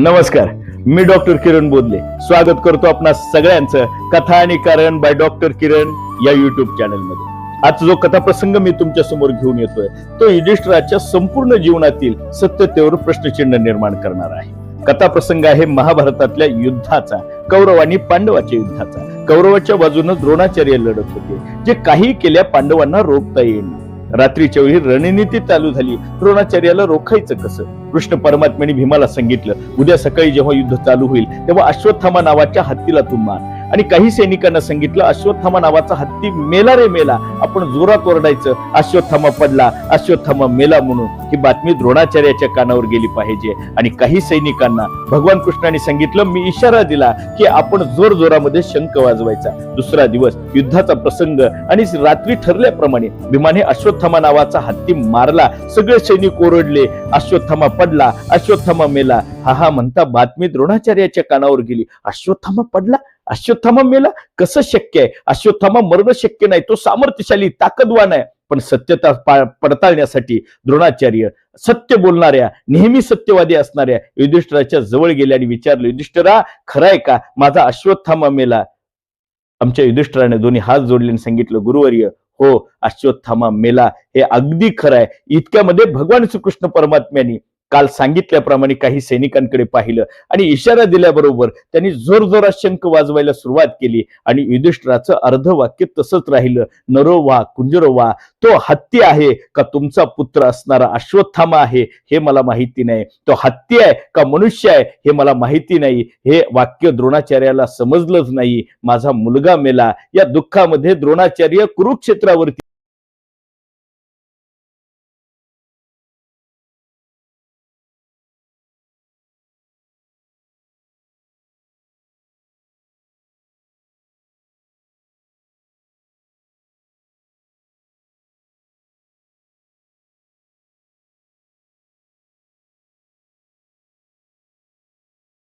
नमस्कार मी डॉक्टर किरण बोदले. स्वागत करतो आपणा सगळ्यांचं कथा आणि कारण बाय डॉक्टर किरण या युट्यूब चॅनलमध्ये आज जो कथाप्रसंग मी तुमच्यासमोर घेऊन येतोय तो युधिष्ठराच्या संपूर्ण जीवनातील सत्यतेवर प्रश्नचिन्ह निर्माण करणार आहे. कथाप्रसंग आहे महाभारतातल्या युद्धाचा कौरव आणि पांडवाच्या युद्धाचा. कौरवाच्या बाजूने द्रोणाचार्य लढत होते जे काही केल्या पांडवांना रोखता येईल रात्रीच्या वेळी रणनीती चालू झाली. द्रोणाचार्याला रोखायचं कसं? कृष्ण परमात्म्याने भीमाला सांगितलं उद्या सकाळी जेव्हा युद्ध चालू होईल तेव्हा अश्वत्थामा नावाच्या हत्तीला तू मार. आणि काही सैनिकांना सांगितलं अश्वत्थामा नावाचा हत्ती मेला रे मेला. आपण जोरात ओरडायचं अश्वत्थामा पडला अश्वत्थामा मेला म्हणून. ही बातमी द्रोणाचार्याच्या कानावर गेली पाहिजे. आणि काही सैनिकांना भगवान कृष्णाने सांगितलं मी इशारा दिला की आपण जोर जोरामध्ये शंख वाजवायचा. दुसरा दिवस युद्धाचा प्रसंग आणि रात्री ठरल्याप्रमाणे भीमाने अश्वत्थामा नावाचा हत्ती मारला. सगळे सैनिक ओरडले अश्वत्थामा पडला अश्वत्थामा मेला. हा हा म्हणता बातमी द्रोणाचार्याच्या कानावर गेली. अश्वत्थामा पडला? अश्वत्थामा मेला? कसं शक्य आहे? अश्वत्थामा मरण शक्य नाही. तो सामर्थ्यशाली ताकदवान आहे. पण सत्यता पडताळण्यासाठी द्रोणाचार्य सत्य बोलणाऱ्या नेहमी सत्यवादी असणाऱ्या युधिष्ठराच्या जवळ गेले आणि विचारले युधिष्ठरा खराय का? माझा अश्वत्थामा मेला. आमच्या युधिष्ठराने दोन्ही हात जोडले आणि सांगितलं गुरुवर्य हो अश्वत्थामा मेला हे अगदी खरं आहे. इतक्यामध्ये भगवान श्रीकृष्ण परमात्म्यानी काल सांगितल्याप्रमाणे काही सैनिकांकडे पाहिलं आणि इशारा दिल्याबरोबर त्यांनी जोरजोरात शंख वाजवायला सुरुवात केली आणि युधिष्ठराचं अर्ध वाक्य तसंच राहिलं नरो वा कुंजरो वा तो हत्ती आहे का तुमचा पुत्र असणारा अश्वत्थामा आहे हे मला माहिती नाही. तो हत्ती आहे का मनुष्य आहे हे मला माहिती नाही. हे वाक्य द्रोणाचार्याला समजलंच नाही. माझा मुलगा मेला. या दुःखामध्ये द्रोणाचार्य कुरुक्षेत्रावरती